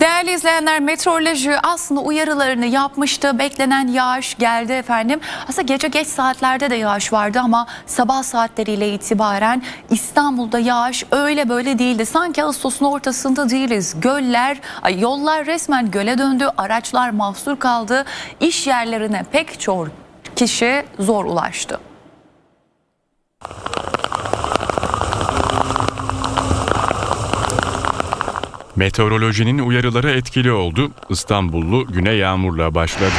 Değerli izleyenler meteoroloji aslında uyarılarını yapmıştı. Beklenen yağış geldi efendim. Aslında gece geç saatlerde de yağış vardı ama sabah saatleriyle itibaren İstanbul'da yağış öyle böyle değildi. Sanki Ağustos'un ortasında değiliz. Göller, yollar resmen göle döndü. Araçlar mahsur kaldı. İş yerlerine pek çok kişi zor ulaştı. Meteorolojinin uyarıları etkili oldu. İstanbullu güne yağmurla başladı.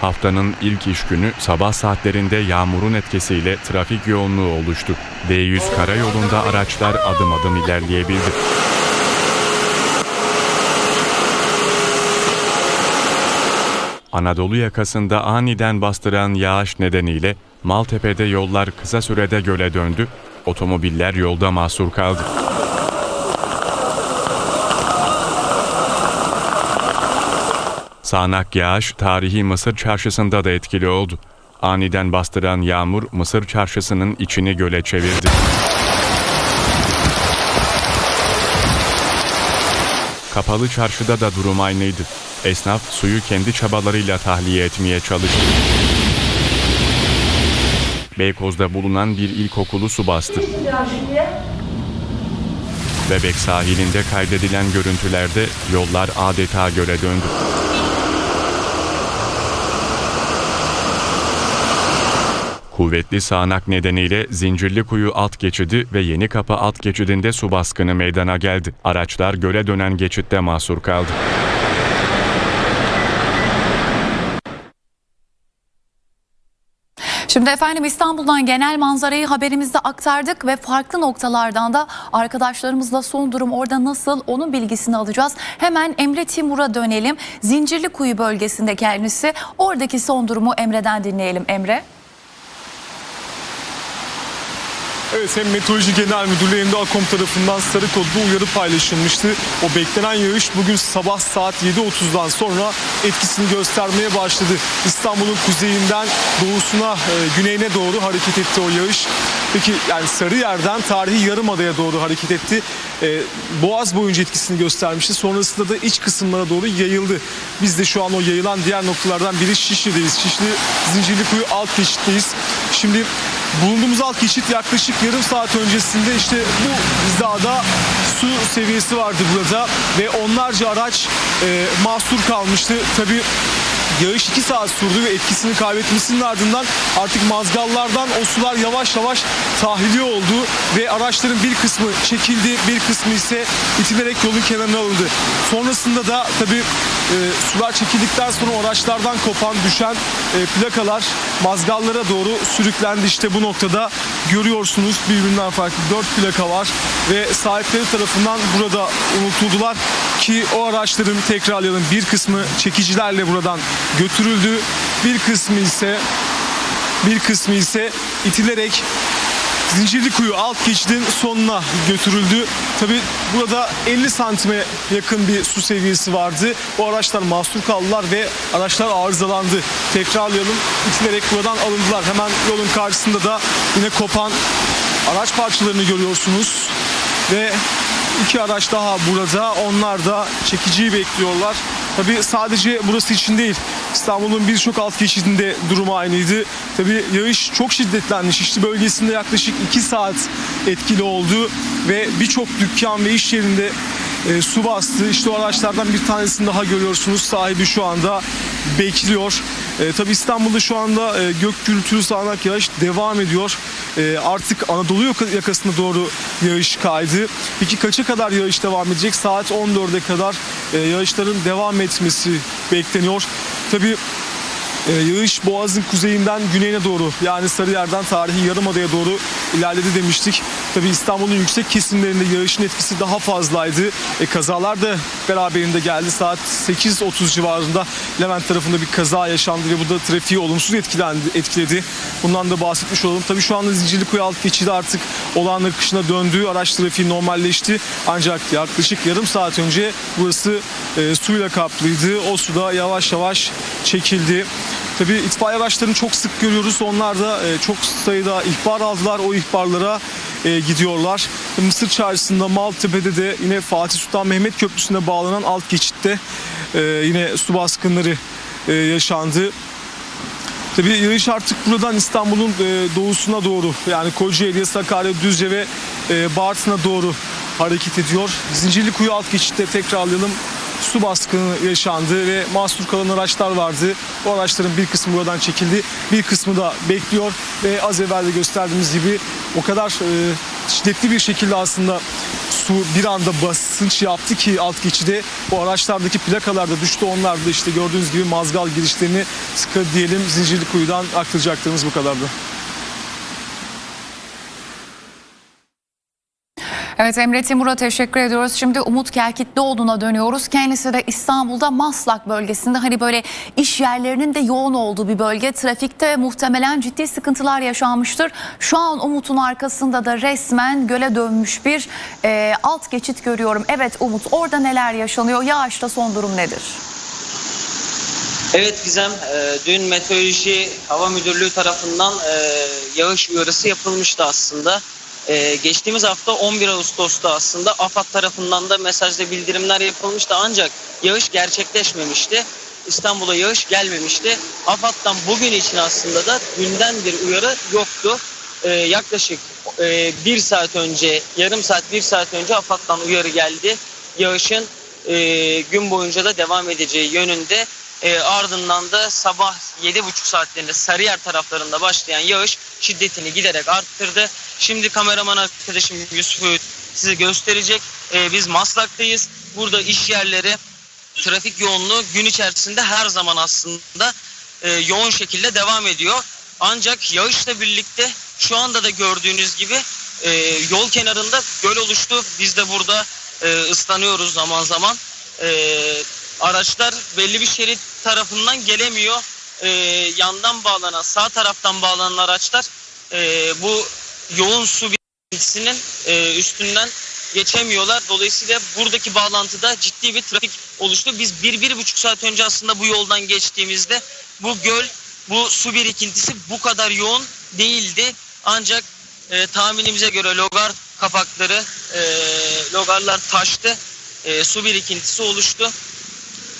Haftanın ilk iş günü sabah saatlerinde yağmurun etkisiyle trafik yoğunluğu oluştu. D100 karayolunda araçlar adım adım ilerleyebildi. Anadolu yakasında aniden bastıran yağış nedeniyle Maltepe'de yollar kısa sürede göle döndü, otomobiller yolda mahsur kaldı. Sağanak yağış tarihi Mısır çarşısında da etkili oldu. Aniden bastıran yağmur Mısır çarşısının içini göle çevirdi. Kapalı çarşıda da durum aynıydı. Esnaf suyu kendi çabalarıyla tahliye etmeye çalıştı. Beykoz'da bulunan bir ilkokulu su bastı. Bebek sahilinde kaydedilen görüntülerde yollar adeta göle döndü. Kuvvetli sağanak nedeniyle Zincirlikuyu alt geçidi ve Yenikapı alt geçidinde su baskını meydana geldi. Araçlar göle dönen geçitte mahsur kaldı. Şimdi efendim İstanbul'dan genel manzarayı haberimizde aktardık ve farklı noktalardan da arkadaşlarımızla son durum orada nasıl onun bilgisini alacağız. Hemen Emre Timur'a dönelim. Zincirlikuyu bölgesinde kendisi. Oradaki son durumu Emre'den dinleyelim Emre. Evet hem Meteoroloji Genel Müdürlüğü hem de AKOM tarafından sarı kodlu uyarı paylaşılmıştı. O beklenen yağış bugün sabah saat 7.30'dan sonra etkisini göstermeye başladı. İstanbul'un kuzeyinden doğusuna, e, güneyine doğru hareket etti o yağış. Peki yani Sarıyer'den tarihi Yarımada'ya doğru hareket etti. E, Boğaz boyunca etkisini göstermişti. Sonrasında da iç kısımlara doğru yayıldı. Biz de şu an o yayılan diğer noktalardan biri Şişli'deyiz. Şişli Zincirlikuyu alt geçitteyiz. Şimdi Bulunduğumuz alt geçit yaklaşık yarım saat öncesinde işte bu hizada su seviyesi vardı burada ve onlarca araç e, mahsur kalmıştı. Tabii Yağış 2 saat sürdü ve etkisini kaybetmesinin ardından artık mazgallardan o sular yavaş yavaş tahliye oldu ve araçların bir kısmı çekildi, bir kısmı ise itilerek yolun kenarına alındı. Sonrasında da tabii e, sular çekildikten sonra araçlardan kopan, düşen e, plakalar mazgallara doğru sürüklendi. İşte bu noktada görüyorsunuz birbirinden farklı 4 plaka var ve sahipleri tarafından burada unutuldular ki o araçların tekrarlayalım bir kısmı çekicilerle buradan götürüldü. Bir kısmı ise bir kısmı ise itilerek Zincirlikuyu alt geçidin sonuna götürüldü. Tabi burada 50 santime yakın bir su seviyesi vardı. O araçlar mahsur kaldılar ve araçlar arızalandı. Tekrarlayalım itilerek buradan alındılar. Hemen yolun karşısında da yine kopan araç parçalarını görüyorsunuz. Ve iki araç daha burada. Onlar da çekiciyi bekliyorlar. Tabi sadece burası için değil. İstanbul'un birçok alt geçidinde durum aynıydı. Tabi yağış çok şiddetlendi. Şişli bölgesinde yaklaşık 2 saat etkili oldu ve birçok dükkan ve iş yerinde e, su bastı. İşte o araçlardan bir tanesini daha görüyorsunuz. Sahibi şu anda bekliyor. E, tabii İstanbul'da şu anda e, gök gürültülü sağanak yağış devam ediyor. E, artık Anadolu yaka- yakasına doğru yağış kaydı. Peki kaça kadar yağış devam edecek? Saat 14'e kadar e, yağışların devam etmesi bekleniyor. Tabii ee, yağış Boğaz'ın kuzeyinden güneyine doğru yani Sarıyer'den tarihi Yarımada'ya doğru ilerledi demiştik. Tabi İstanbul'un yüksek kesimlerinde yağışın etkisi daha fazlaydı. E, kazalar da beraberinde geldi. Saat 8.30 civarında Levent tarafında bir kaza yaşandı ve bu da trafiği olumsuz etkilendi, etkiledi. Bundan da bahsetmiş olalım. Tabi şu anda Zincirlikuyu alt geçidi artık olağan akışına döndü. Araç trafiği normalleşti. Ancak yaklaşık yarım saat önce burası e, suyla kaplıydı. O suda yavaş yavaş çekildi. Tabii itfaiye araçlarını çok sık görüyoruz. Onlar da e, çok sayıda ihbar aldılar. O ihbarlara e, gidiyorlar. Mısır Çarşısı'nda Maltepe'de de yine Fatih Sultan Mehmet Köprüsü'ne bağlanan alt geçitte e, yine su baskınları e, yaşandı. Tabii yağış artık buradan İstanbul'un e, doğusuna doğru yani Kocaeli, Sakarya, Düzce ve e, Bartın'a doğru hareket ediyor. Zincirlikuyu alt geçitte tekrarlayalım. Su baskını yaşandı ve mahsur kalan araçlar vardı. Bu araçların bir kısmı buradan çekildi. Bir kısmı da bekliyor ve az evvel de gösterdiğimiz gibi o kadar e, şiddetli bir şekilde aslında su bir anda basınç yaptı ki alt geçide bu araçlardaki plakalar da düştü. Onlar da işte gördüğünüz gibi mazgal girişlerini sıkı diyelim Zincirlikuyu'dan aktaracaklarımız bu kadardı. Evet Emre Timur'a teşekkür ediyoruz. Şimdi Umut Kelkitlioğlu'na dönüyoruz. Kendisi de İstanbul'da Maslak bölgesinde hani böyle iş yerlerinin de yoğun olduğu bir bölge. Trafikte muhtemelen ciddi sıkıntılar yaşanmıştır. Şu an Umut'un arkasında da resmen göle dönmüş bir e, alt geçit görüyorum. Evet Umut orada neler yaşanıyor? Yağışta son durum nedir? Evet Gizem, e, dün Meteoroloji Hava Müdürlüğü tarafından e, yağış uyarısı yapılmıştı aslında. E, geçtiğimiz hafta 11 Ağustos'ta aslında AFAD tarafından da mesajla bildirimler yapılmıştı ancak yağış gerçekleşmemişti. İstanbul'a yağış gelmemişti. AFAD'dan bugün için aslında da dünden bir uyarı yoktu. E, yaklaşık e, bir saat önce, yarım saat, bir saat önce AFAD'dan uyarı geldi. Yağışın e, gün boyunca da devam edeceği yönünde. E, ardından da sabah 7.30 saatlerinde Sarıyer taraflarında başlayan yağış şiddetini giderek arttırdı. Şimdi kameraman arkadaşım Yusuf Öğüt size gösterecek. E, biz Maslak'tayız. Burada iş yerleri, trafik yoğunluğu gün içerisinde her zaman aslında e, yoğun şekilde devam ediyor. Ancak yağışla birlikte şu anda da gördüğünüz gibi e, yol kenarında göl oluştu. Biz de burada e, ıslanıyoruz zaman zaman. E, araçlar belli bir şerit tarafından gelemiyor. E, yandan bağlanan, sağ taraftan bağlanan araçlar e, bu yoğun su birikintisinin e, üstünden geçemiyorlar. Dolayısıyla buradaki bağlantıda ciddi bir trafik oluştu. Biz bir, bir buçuk saat önce aslında bu yoldan geçtiğimizde bu göl, bu su birikintisi bu kadar yoğun değildi. Ancak e, tahminimize göre logar kapakları, e, logarlar taştı. E, su birikintisi oluştu.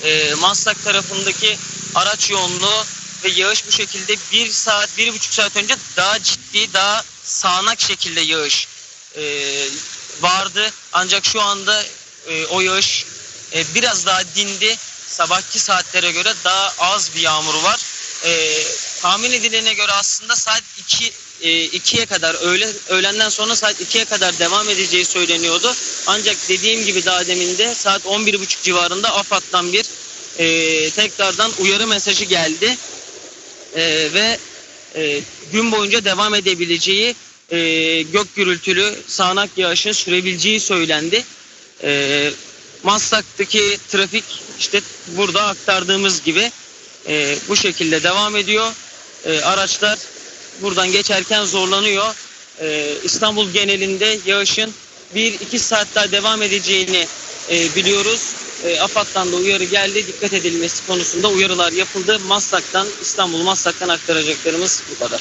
E, Maslak tarafındaki araç yoğunluğu ve yağış bu şekilde bir saat, bir buçuk saat önce daha ciddi, daha sağanak şekilde yağış e, vardı. Ancak şu anda e, o yağış e, biraz daha dindi. Sabahki saatlere göre daha az bir yağmur var. E, tahmin edilene göre aslında saat 2 e, 2'ye kadar öğle, öğlenden sonra saat 2'ye kadar devam edeceği söyleniyordu. Ancak dediğim gibi daha demin de saat 11.30 civarında AFAD'dan bir e, tekrardan uyarı mesajı geldi. E, ve e, gün boyunca devam edebileceği e, gök gürültülü sağanak yağışın sürebileceği söylendi. E, Maslak'taki trafik işte burada aktardığımız gibi e, bu şekilde devam ediyor. E, araçlar buradan geçerken zorlanıyor. E, İstanbul genelinde yağışın 1-2 saat daha devam edeceğini e, biliyoruz. E, AFAD'dan da uyarı geldi. Dikkat edilmesi konusunda uyarılar yapıldı. Maslak'tan, İstanbul Maslak'tan aktaracaklarımız bu kadar.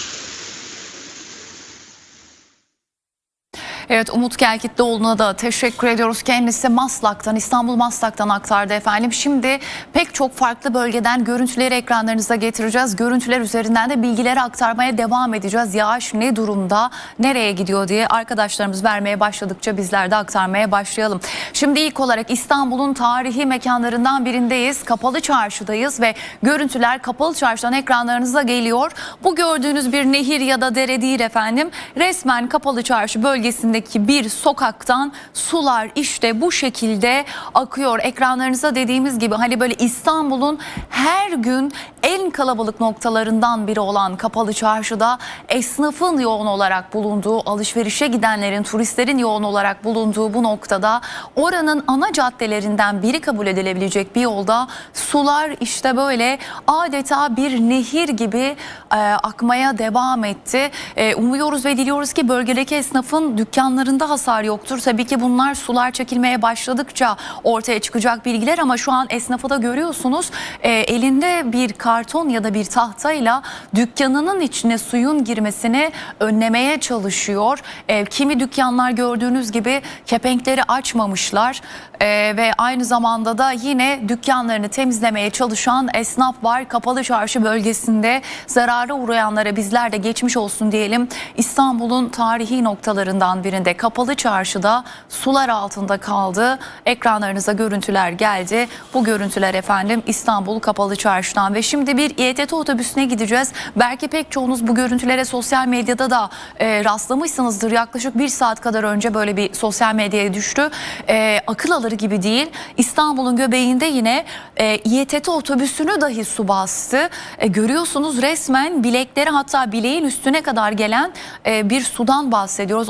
Evet Umut Kelkitlioğlu'na da teşekkür ediyoruz. Kendisi Maslak'tan, İstanbul Maslak'tan aktardı efendim. Şimdi pek çok farklı bölgeden görüntüleri ekranlarınıza getireceğiz. Görüntüler üzerinden de bilgileri aktarmaya devam edeceğiz. Yağış ne durumda, nereye gidiyor diye arkadaşlarımız vermeye başladıkça bizler de aktarmaya başlayalım. Şimdi ilk olarak İstanbul'un tarihi mekanlarından birindeyiz. Kapalı Çarşı'dayız ve görüntüler Kapalı Çarşı'dan ekranlarınıza geliyor. Bu gördüğünüz bir nehir ya da dere değil efendim. Resmen Kapalı Çarşı bölgesinde bir sokaktan sular işte bu şekilde akıyor. Ekranlarınıza dediğimiz gibi hani böyle İstanbul'un her gün en kalabalık noktalarından biri olan Kapalı Çarşı'da esnafın yoğun olarak bulunduğu, alışverişe gidenlerin, turistlerin yoğun olarak bulunduğu bu noktada oranın ana caddelerinden biri kabul edilebilecek bir yolda sular işte böyle adeta bir nehir gibi e, akmaya devam etti. E, umuyoruz ve diliyoruz ki bölgedeki esnafın dükkan dükkanlarında hasar yoktur. Tabii ki bunlar sular çekilmeye başladıkça ortaya çıkacak bilgiler ama şu an esnafı da görüyorsunuz. E, elinde bir karton ya da bir tahtayla dükkanının içine suyun girmesini önlemeye çalışıyor. E, kimi dükkanlar gördüğünüz gibi kepenkleri açmamışlar E, ve aynı zamanda da yine dükkanlarını temizlemeye çalışan esnaf var. Kapalı Çarşı bölgesinde zarara uğrayanlara bizler de geçmiş olsun diyelim. İstanbul'un tarihi noktalarından birinde Kapalı Çarşı'da sular altında kaldı. Ekranlarınıza görüntüler geldi. Bu görüntüler efendim İstanbul Kapalı Çarşı'dan ve şimdi bir İETT otobüsüne gideceğiz. Belki pek çoğunuz bu görüntülere sosyal medyada da e, rastlamışsınızdır. Yaklaşık bir saat kadar önce böyle bir sosyal medyaya düştü. E, akıl alır gibi değil. İstanbul'un göbeğinde yine e, İETT otobüsünü dahi su bastı. E, görüyorsunuz resmen bilekleri hatta bileğin üstüne kadar gelen e, bir sudan bahsediyoruz.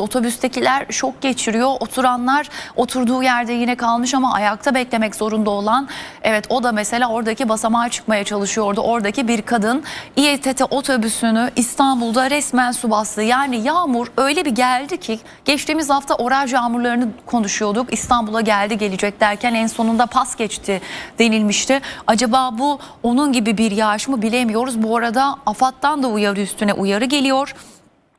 Otobüstekiler şok geçiriyor. Oturanlar oturduğu yerde yine kalmış ama ayakta beklemek zorunda olan evet o da mesela oradaki basamağa çıkmaya çalışıyordu. Oradaki bir kadın İETT otobüsünü İstanbul'da resmen su bastı. Yani yağmur öyle bir geldi ki geçtiğimiz hafta oraj yağmurlarını konuşuyorduk. İstanbul'a geldi gelecek derken en sonunda pas geçti denilmişti. Acaba bu onun gibi bir yağış mı bilemiyoruz. Bu arada AFAD'dan da uyarı üstüne uyarı geliyor.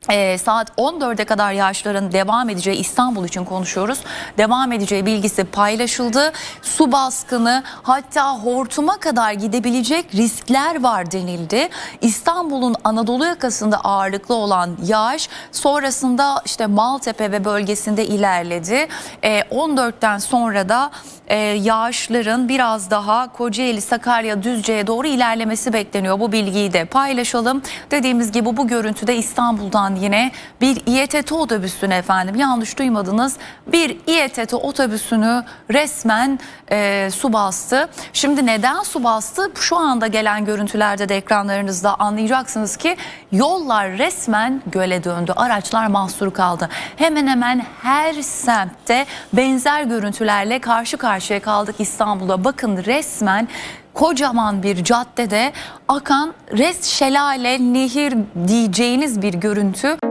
Ee, saat 14'e kadar yağışların devam edeceği İstanbul için konuşuyoruz. Devam edeceği bilgisi paylaşıldı. Su baskını hatta hortuma kadar gidebilecek riskler var denildi. İstanbul'un Anadolu yakasında ağırlıklı olan yağış sonrasında işte Maltepe ve bölgesinde ilerledi. Ee, 14'ten sonra da e, yağışların biraz daha Kocaeli, Sakarya, Düzce'ye doğru ilerlemesi bekleniyor. Bu bilgiyi de paylaşalım. Dediğimiz gibi bu görüntüde İstanbul'dan yine bir İETT otobüsünü efendim yanlış duymadınız. Bir İETT otobüsünü resmen e, su bastı. Şimdi neden su bastı? Şu anda gelen görüntülerde de ekranlarınızda anlayacaksınız ki yollar resmen göle döndü. Araçlar mahsur kaldı. Hemen hemen her semtte benzer görüntülerle karşı karşıya kaldık İstanbul'da. Bakın resmen kocaman bir caddede akan res şelale nehir diyeceğiniz bir görüntü.